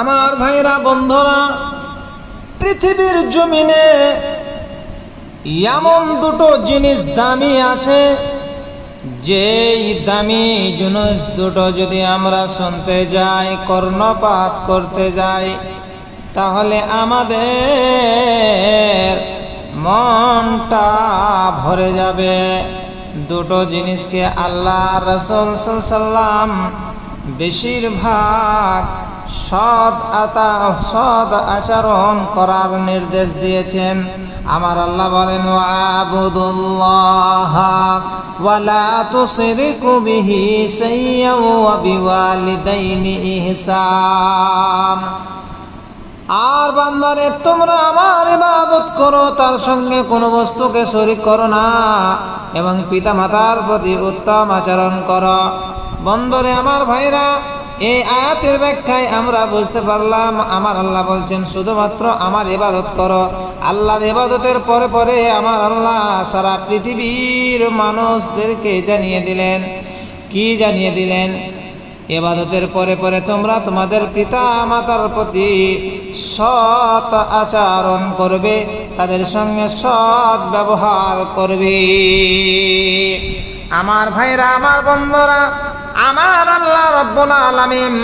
আমার ভাইরা, বন্ধুরা, পৃথিবীর জমিনে এমন দুটো জিনিস দামি আছে, যেই দামি জিনিস দুটো যদি আমরা শুনতে যাই, কর্ণপাত করতে যাই, তাহলে আমাদের মনটা ভরে যাবে। দুটো জিনিসকে আল্লাহ রসুল সাল্লাম বেশিরভাগ সৎ আতা, সৎ আচরণ করার নির্দেশ দিয়েছেন। আমার আল্লাহ বলেন আবুদুল্লাহ ওয়ালা তুশরিকু বিহি শাইয়্যা ওয়া বিওয়ালিদাইনি ইহসান। আর বান্দারে, তোমরা আমার ইবাদত করো, তার সঙ্গে কোনো বস্তুকে শরিক করো না, এবং পিতা মাতার প্রতি উত্তম আচরণ করো। বন্দরে আমার ভাইরা এই আয়াতের ব্যাখ্যায় আমরা বুঝতে পারলাম, আমার আল্লাহ বলছেন, শুধুমাত্র আমার ইবাদত করো। আল্লাহর ইবাদতের পরে পরে আমার আল্লাহ সারা পৃথিবীর মানুষদেরকে জানিয়ে দিলেন। কি জানিয়ে দিলেন? এবাদতের পরে পরে তোমরা তোমাদের পিতা মাতার প্রতি সৎ আচরণ করবে, তাদের সঙ্গে সৎ ব্যবহার করবে। আমার ভাইরা, আমার বন্ধুরা আমার আল্লাহ রব্বুল আলামিন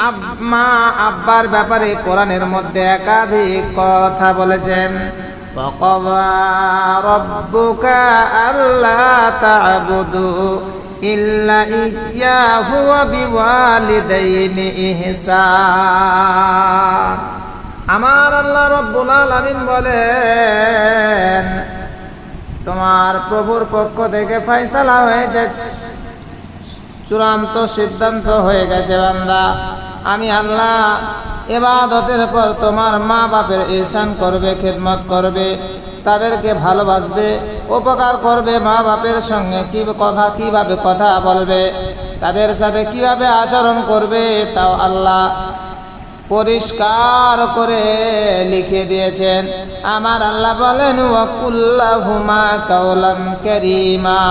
আম্মা আব্বার ব্যাপারে কোরআনের মধ্যে একাধিক কথা বলেছেন وقضى ربك ألا تعبدوا إلا إياه وبوالدين إحسان আমার আল্লাহ রব্বুল আলামিন বলেন তোমার প্রভুর পক্ষ থেকে ফয়সালা হয়েছে চূড়ান্ত সিদ্ধান্ত হয়ে গেছে, বান্দা। আমি আল্লাহ এবাদতের পর তোমার মা বাপের ইহসান করবে, খেদমত করবে, তাদেরকে ভালোবাসবে, উপকার করবে মা বাপের সঙ্গে কি কথা, কীভাবে কথা বলবে, তাদের সাথে কীভাবে আচরণ করবে, তাও আল্লাহ পরিষ্কার করে লিখে দিয়েছেন। আমার আল্লাহ বলেন, ওয়াকুল্লাহুমা কাউলাম কারীমা।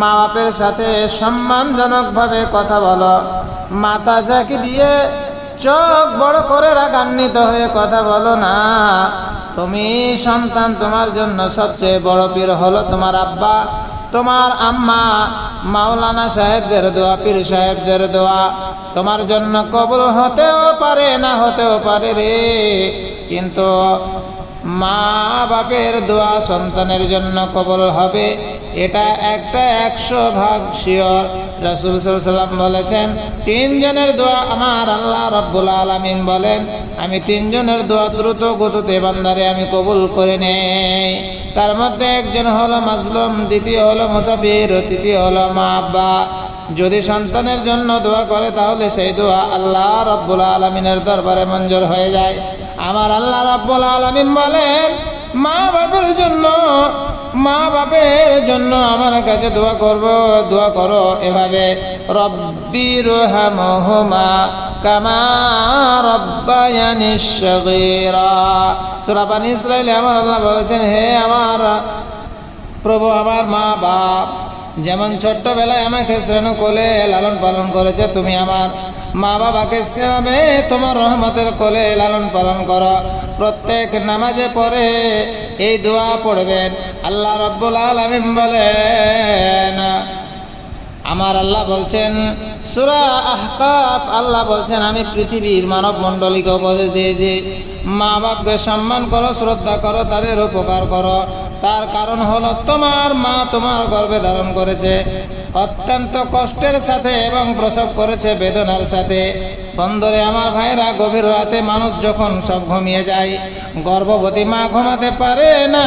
মা বাপের সাথে সম্মানজনকভাবে কথা বলো। মাথা ঝাঁকি দিয়ে চোখ বড় করে রাগান্বিত হয়ে কথা বলো না, তুমি সন্তান তোমার জন্য সবচেয়ে বড় পীর হলো তোমার আব্বা। তোমার আম্মা মাওলানা সাহেবদের দোয়া, পীর সাহেবদের দোয়া তোমার জন্য কবুল হতেও পারে, না হতেও পারে রে। কিন্তু মা বাপের দোয়া সন্তানের জন্য কবল হবে। এটা একটা একশো ভাগ শিওর। রসুল সাল্লাম বলেছেন, তিনজনের দোয়া আমার আল্লাহ রব্বুল আলমিন বলেন, আমি তিনজনের দোয়া দ্রুত গতিতে বান্দারে আমি কবুল করে নেই। তার মধ্যে একজন হলো মাজলুম, দ্বিতীয় হলো মুসাফির, তৃতীয় হলো মা আব্বা। যদি সন্তানের জন্য দোয়া করে, তাহলে সেই দোয়া আল্লাহ রব্বুল আলমিনের দরবারে মঞ্জুর হয়ে যায়। আমার আল্লাহ রব্বুল আলমিন বলেন, মা বাপের জন্য মা বাপের জন্য আমার কাছে দোয়া করব, দোয়া করো এভাবে। রব্বির হামহুমা কামা রব্বায়ানি সগীরা। সূরা বানী ইসরাইলে আমার আল্লাহ বলেছেন, হে আমার প্রভু, আমার মা বাপ যেমন ছোট্টবেলায় আমাকে কোলে লালন পালন করেছে, তুমি আমার মা বাবাকে সেভাবে তোমার রহমতের কোলে লালন পালন করো। প্রত্যেক নামাজে পরে এই দোয়া পড়বেন। আল্লাহ রব্বুল আলমিন বলেন, আমার আল্লাহ বলছেন সুরা আল্লাহ বলছেন, আমি পৃথিবীর মানব মণ্ডলীকে উপদেশ দিয়েছি। মা বাপকে সম্মান করো, শ্রদ্ধা করো, তাদের উপকার করো। তার কারণ হলো, তোমার মা তোমার গর্ভে ধারণ করেছে, অত্যন্ত কষ্টের সাথে এবং প্রসব করেছে বেদনার সাথে। বন্দরে আমার ভাইরা গভীর রাতে মানুষ যখন সব ঘুমিয়ে যায়, গর্ভবতী মা ঘুমাতে পারে না।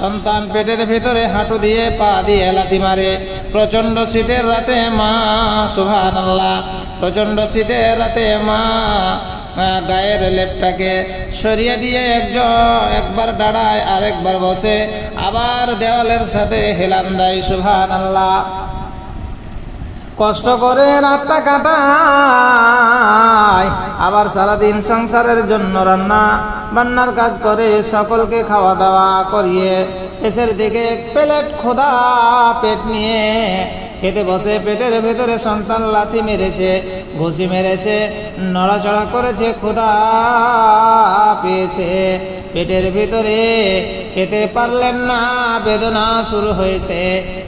সন্তান পেটের ভিতরে হাঁটু দিয়ে পা দিয়ে লাথি মারে। প্রচণ্ড শীতের রাতে মা সুভান আল্লাহ প্রচণ্ড শীতের রাতে মা গায়ের লেপটাকে সরিয়ে দিয়ে একজন, একবার দাঁড়ায় আরেকবার বসে। আবার দেওয়ালের সাথে হেলান দেয় সুভান আল্লাহ কষ্ট করে রাতটা কাটায়, আবার সারাদিন সংসারের জন্য রান্না বান্নার কাজ করে সকলকে খাওয়া দাওয়া করিয়ে শেষের দিকে প্লেট খোদা পেট নিয়ে খেতে বসে পেটের ভেতরে সন্তান লাথি মেরেছে, ঘুষি মেরেছে, নড়াচড়া করেছে, খোদা পেয়েছে। পেটের ভিতরে খেতে পারলেন না, বেদনা শুরু হয়েছে।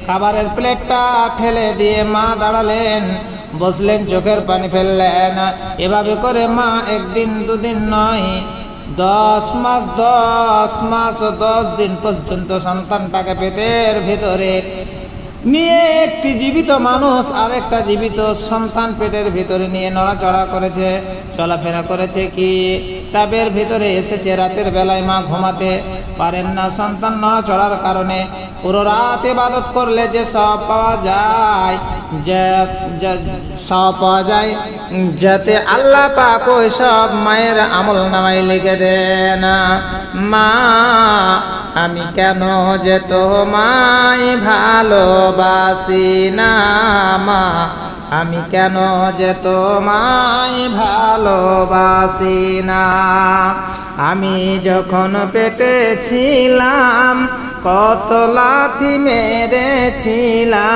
খাবারের প্লেটটা ঠেলে দিয়ে মা দাঁড়ালেন, বসলেন, চোখের পানি ফেললেন। এভাবে করে মা একদিন, দুদিন নয়, দশ মাস দশ মাস ও দশ দিন পর্যন্ত সন্তানটাকে পেটের ভিতরে নিয়ে একটি জীবিত মানুষ আর একটা জীবিত সন্তান পেটের ভিতরে নিয়ে নড়াচড়া করেছে। চলাফেরা করেছে কি? টাবের ভিতরে এসেছে, রাতের বেলায় মা ঘুমাতে পারেন না। সন্তান না চড়ার কারণে পুরো রাত ইবাদত করলে যে সব পাওয়া যায় সব পাওয়া যায়, যাতে আল্লাহ পাক ওই সব মায়ের আমল নামাই লিখে দেন। মা, আমি কেন যে তোমায় ভালোবাসি না, মা? আমি কেন যে তোমায় ভালোবাসি না? আমি যখন পেটে ছিলাম কত লাথি মেরেছিলাম।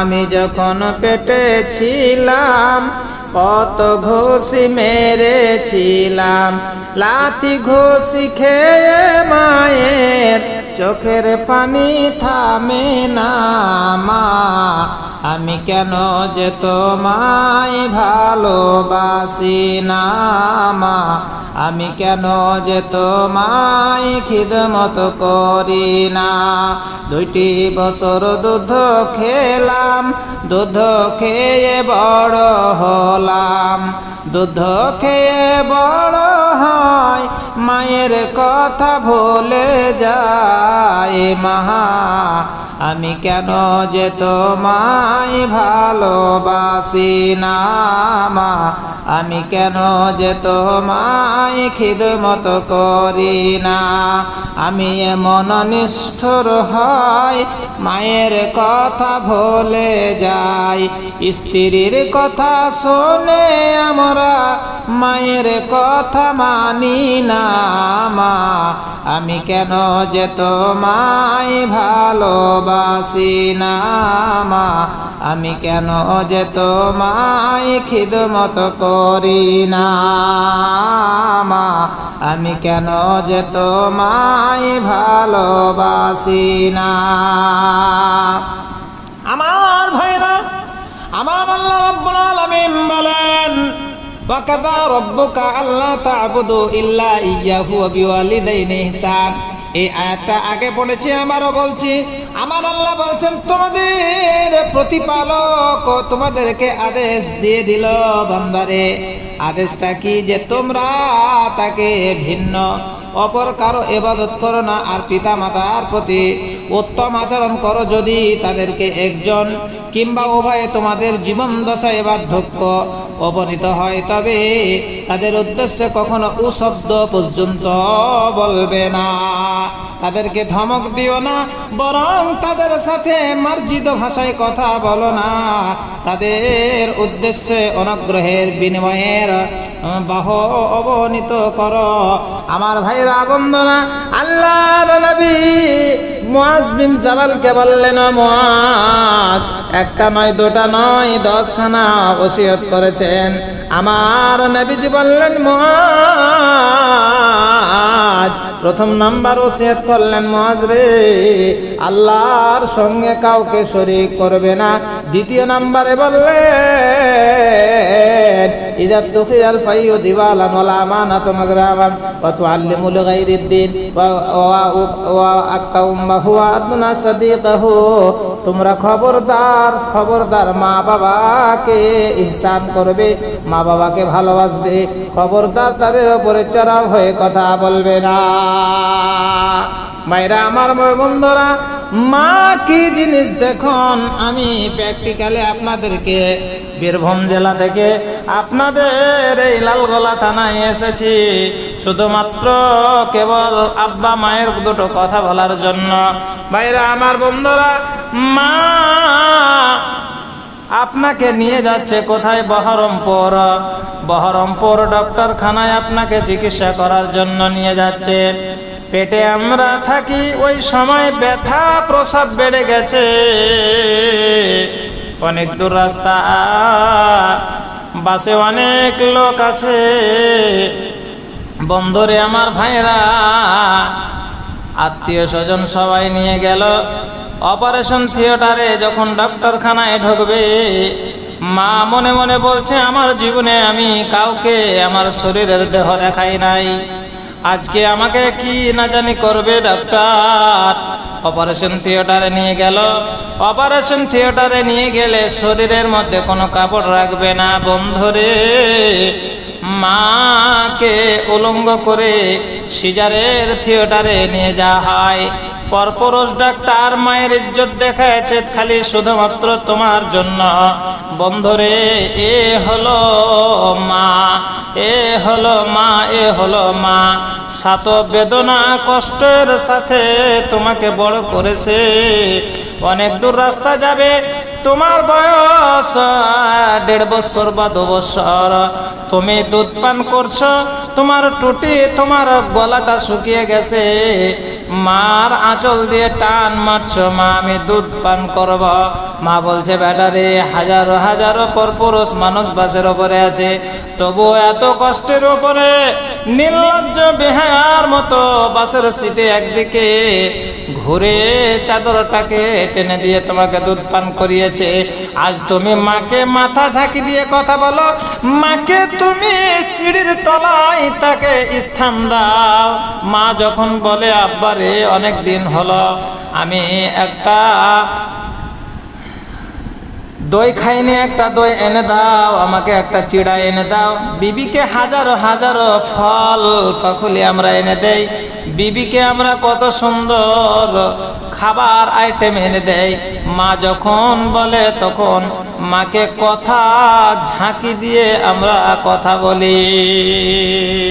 আমি যখন পেটে ছিলাম কত ঘুষি মেরেছিলাম। লাথি ঘুষি খেয়ে মায়ের চোখের পানি থামে না মা। আমি কেন যে তোমায় ভালোবাসি না, মা? আমি কেন যে তোমায় খিদমত করি না? দুইটি বছর দুধ খেলাম, দুধ খেয়ে বড় হলাম। দুধ খেয়ে বড় হয়, মায়ের কথা ভুলে যায় মহা আমি কেন যে তোমায় ভালোবাসি না আমি কেন যে তোমায় খিদমত করি না? আমি এমন নিষ্ঠুর হয়, মায়ের কথা ভুলে যাই। স্ত্রীর কথা শোনে আমরা মায়ের কথা মানি না, মা। আমি কেন যে তোমায় ভালোবাসি না, মা? আমি কেন যে তোমায় খিদমত করি না, মা? আমি কেন যে তোমায় ভালোবাসি না? আমার ভাইরা, আমার আল্লাহ রাব্বুল আলামিন বলেন, ওয়াকাদা রব্বুকা আল্লাহ ইল্লা ইয়্যাহু ওয়া বিওয়ালিদাইনি ইহসান। এই আয়াতটা আগে পড়েছি আমারও বলছি। আমার আল্লাহ বলছেন, তোমাদের প্রতিপালক তোমাদেরকে আদেশ দিয়ে দিল বান্দারে। আদেশটা কি যে তোমরা তাকে ভিন্ন, অপর কারও এবাদত করো না, আর পিতা মাতার প্রতি উত্তম আচরণ করো যদি তাদেরকে একজন কিংবা উভয়ে তোমাদের জীবন দশায় বার্ধক্য অবনীত হয়, তবে তাদের উদ্দেশ্যে কখনো উশব্দ পর্যন্ত বলবে না। তাদেরকে ধমক দিও না, বরং তাদের সাথে মার্জিত ভাষায় কথা বলো না। তাদের উদ্দেশ্যে অনুগ্রহের বিনিময়ের বাহ অবনীত করো। আমার ভাইরা বন্দনা আল্লাহ নবী মুআজ বিন জাবালকে বললেন মুআজ, একটা নয়, দুটা নয়, দশখানা ওসিয়ত করেছেন। আমার নবীজি বললেন, মুআজ, প্রথম নাম্বার ওসিয়ত করলেন মুআজ রে, আল্লাহর সঙ্গে কাউকে শরীক করবে না। দ্বিতীয় নাম্বারে বললেন ফাইউ দিওয়ালান ওয়ালা আমানাতুন মাগরামান ওয়া তুআল্লিমুল গায়রিদ্দিন ওয়া ওয়া আকাউম্মাহু আদনা সাদিকাহু তোমরা খবরদার খবরদার মা বাবাকে ইহসান করবে, মা বাবাকে ভালোবাসবে, খবরদার তাদের উপরে চড়াও হয়ে কথা বলবে না। মায়েরা আমার বন্ধুরা, মা কি জিনিস দেখুন, আমি প্র্যাকটিক্যালে আপনাদেরকে বীরভূম জেলা থেকে আপনাদের এই লালগোলা থানায় এসেছি। শুধুমাত্র কেবল আব্বা মায়ের দুটো কথা বলার জন্য। বাইরে আমার বন্ধুরা, মা আপনাকে নিয়ে যাচ্ছে কোথায়? বহরমপুর। বহরমপুর ডক্টরখানায় আপনাকে চিকিৎসা করার জন্য নিয়ে যাচ্ছে। পেটে আমরা থাকি, ওই সময় ব্যথা প্রসাব বেড়ে গেছে। অনেক দূর রাস্তা। বাসে অনেক লোক আছে। বন্ধরে আমার ভাইরা আত্মীয় স্বজন সবাই নিয়ে গেল। অপারেশন থিয়েটারে যখন ডক্টরখানায় ঢুকবে, মা মনে মনে বলছে, আমার জীবনে আমি কাউকে আমার শরীরের দেহ দেখাই নাই। আজকে আমাকে কি না জানি করবে ডাক্তার। অপারেশন থিয়েটারে নিয়ে গেল। অপারেশন থিয়েটারে নিয়ে গেলে শরীরের মধ্যে কোনো কাপড় রাখবে না, বন্ধরে। মাকে উলঙ্গ করে সিজারের থিয়েটারে নিয়ে যাওয়া হয়। পরপরশ ডাক্তার মায়ের ইজ্জত দেখাচ্ছে খালি শুধুমাত্র তোমার জন্য। বন্ধরে, এ হলো মা, এ হলো মা, এ হলো মা। সাত বেদনা কষ্টের সাথে তোমাকে বড় করেছে। অনেক দূর রাস্তা যাবে তোমার বয়স, দেড় বছর বা দু বছর। তুমি দুধ পান করছ, তোমার টুটি, তোমার গলাটা শুকিয়ে গেছে। মার আঁচল দিয়ে টান মারছ, মা, আমি দুধ পান করব। মা বলছে ব্যাটারে হাজারো হাজারো পর পুরুষ মানুষ বাসের ওপরে আছে তবু এত কষ্টের ওপরে নির্লজ্জ বেহায়ার মতো বাসের সিটে একদিকে ঘুরে চাদরটাকে টেনে দিয়ে তোমাকে দুধ পান করিয়েছে। আজ তুমি মাকে মাথা ঝাঁকি দিয়ে কথা বলো। মাকে তুমি সিঁড়ির তলায় তাকে স্থান দাও। মা যখন বলে আব্বারে অনেক দিন হলো। আমি একটা দই খাইনি একটা দই এনে দাও, আমাকে একটা চিড়া এনে দাও। বিবিকে হাজারো হাজারো ফল পাখুলি আমরা এনে দেই। বিবিকে আমরা কত সুন্দর খাবার আইটেম এনে দেই। মা যখন বলে তখন মাকে কথা ঝাঁকি দিয়ে আমরা কথা বলি।